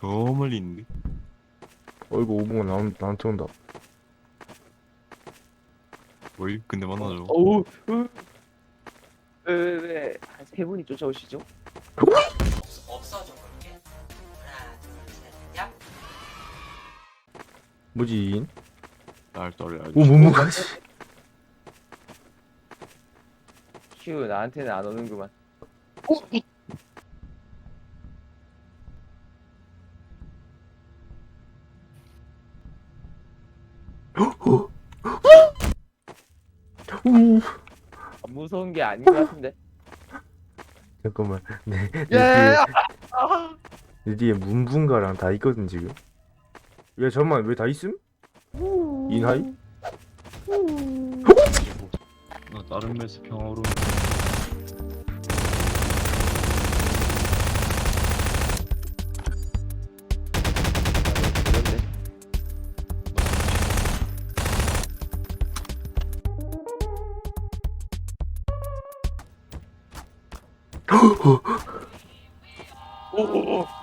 저 멀리 있는데. 어이구 오붕어 나한, 나한테 온다 어이? 근데 만나죠. 어우 왜왜왜 한 세 분이 쫓아오시죠? 없어져 볼게. 하나, 둘, 셋, 야. 뭐지 날 떨어야지. 오 뭐뭐가 휴 나한테는 안 오는구만 우안 무서운 게 아닌 것 같은데 잠깐만 내, 내 야! 뒤에 내 뒤에 문분가랑 다 있거든 지금 야 잠깐만 왜 다 있음? 인하이? 나 다른 메스 평화로. 그 오 오 오